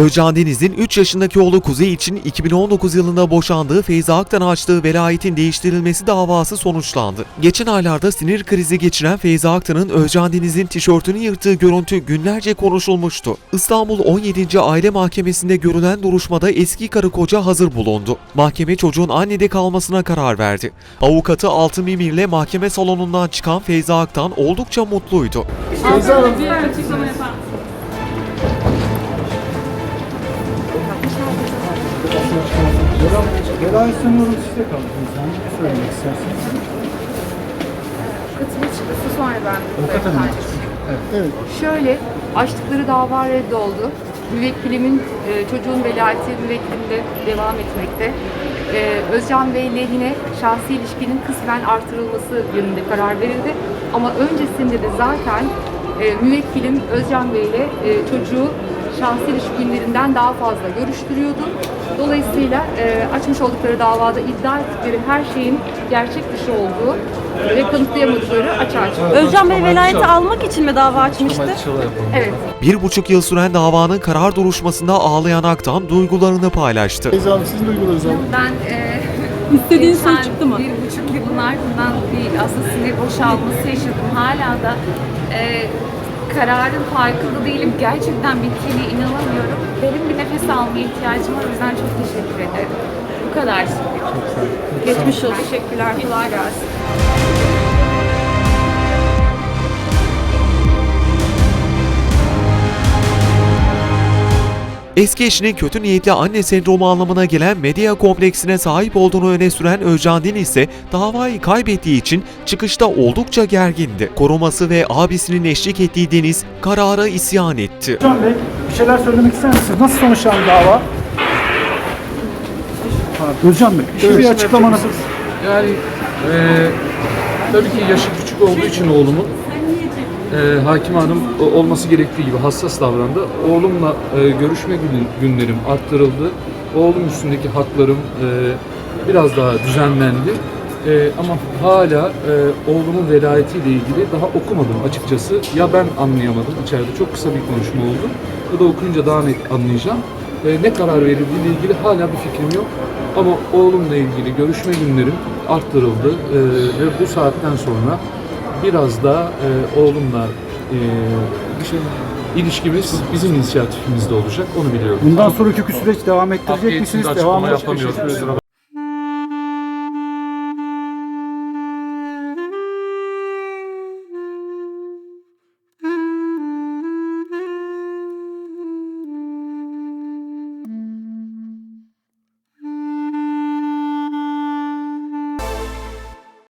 Özcan Deniz'in 3 yaşındaki oğlu Kuzey için 2019 yılında boşandığı Feyza Ak'tan açtığı velayetin değiştirilmesi davası sonuçlandı. Geçen aylarda sinir krizi geçiren Feyza Aktan'ın Özcan Deniz'in tişörtünü yırttığı görüntü günlerce konuşulmuştu. İstanbul 17. Aile Mahkemesi'nde görülen duruşmada eski karı koca hazır bulundu. Mahkeme çocuğun annede kalmasına karar verdi. Avukatı Altın Mimir ile mahkeme salonundan çıkan Feyza Aktan oldukça mutluydu. Feyza Hanım, Bir açıklama yapar mısın? Velayet sanıyorum size kaldı. Sen ne söylemek istersiniz? Katılım çıkması sonra ben Avukat hanım. Evet. evet. Şöyle, açtıkları dava reddoldu. Müvekkilimin, e, çocuğun velayeti müvekkilimde devam etmekte. E, Özcan Bey lehine şahsi ilişkinin kısmen artırılması yönünde karar verildi. Ama öncesinde de zaten e, müvekkilim Özcan Bey ile e, çocuğu şahsi ilişki günlerinden daha fazla görüştürüyordu. Dolayısıyla e, açmış oldukları davada iddia ettikleri her şeyin gerçek dışı olduğu ve kanıtlayamadıkları açığa çıktı. Özcan Bey velayeti almak için mi dava açmıştı? Evet. Bir buçuk yıl süren davanın karar duruşmasında ağlayan Aktan duygularını paylaştı. Feyza Hanım sizin duygularınızı alalım. Ben e, İstediğin sonuç geçen çıktı mı? Bir buçuk yılın ardından bir aslında sinir boşalması yaşadım. Hala da e, kararın farkında değilim. Gerçekten bittiğine inanamıyorum. Derin bir nefes almaya ihtiyacım var. O yüzden çok teşekkür ederim. Bu kadar. Geçmiş olsun. Teşekkürler. Kolay gelsin. Eski eşinin kötü niyetli anne sendromu anlamına gelen medya kompleksine sahip olduğunu öne süren Özcan Deniz ise davayı kaybettiği için çıkışta oldukça gergindi. Koruması ve abisinin eşlik ettiği Deniz karara isyan etti. Can Bey, bir şeyler söylemek ister misiniz? Nasıl sonuçlandı dava? Ha, Özcan Bey, şu bir açıklamanız. Yani eee tabii ki yaşı küçük olduğu için oğlumun eee hakim hanım olması gerektiği gibi hassas davrandı. Oğlumla eee, görüşme gün- günlerim arttırıldı. Oğlum üstündeki haklarım eee, biraz daha düzenlendi. Eee, ama hala eee, oğlumun velayetiyle ilgili daha okumadım açıkçası. Ya ben anlayamadım içeride çok kısa bir konuşma oldu. Ya da okuyunca daha net anlayacağım. Eee, ne karar verildiğiyle ilgili hala bir fikrim yok. Ama oğlumla ilgili görüşme günlerim arttırıldı Eee, ve bu saatten sonra biraz da eee, oğlumla eee, bir şey, ilişkimiz bizim inisiyatifimizde olacak onu biliyorum. Bundan sonraki süreç devam ettirecek misiniz? Devam yapamıyorum. Kusura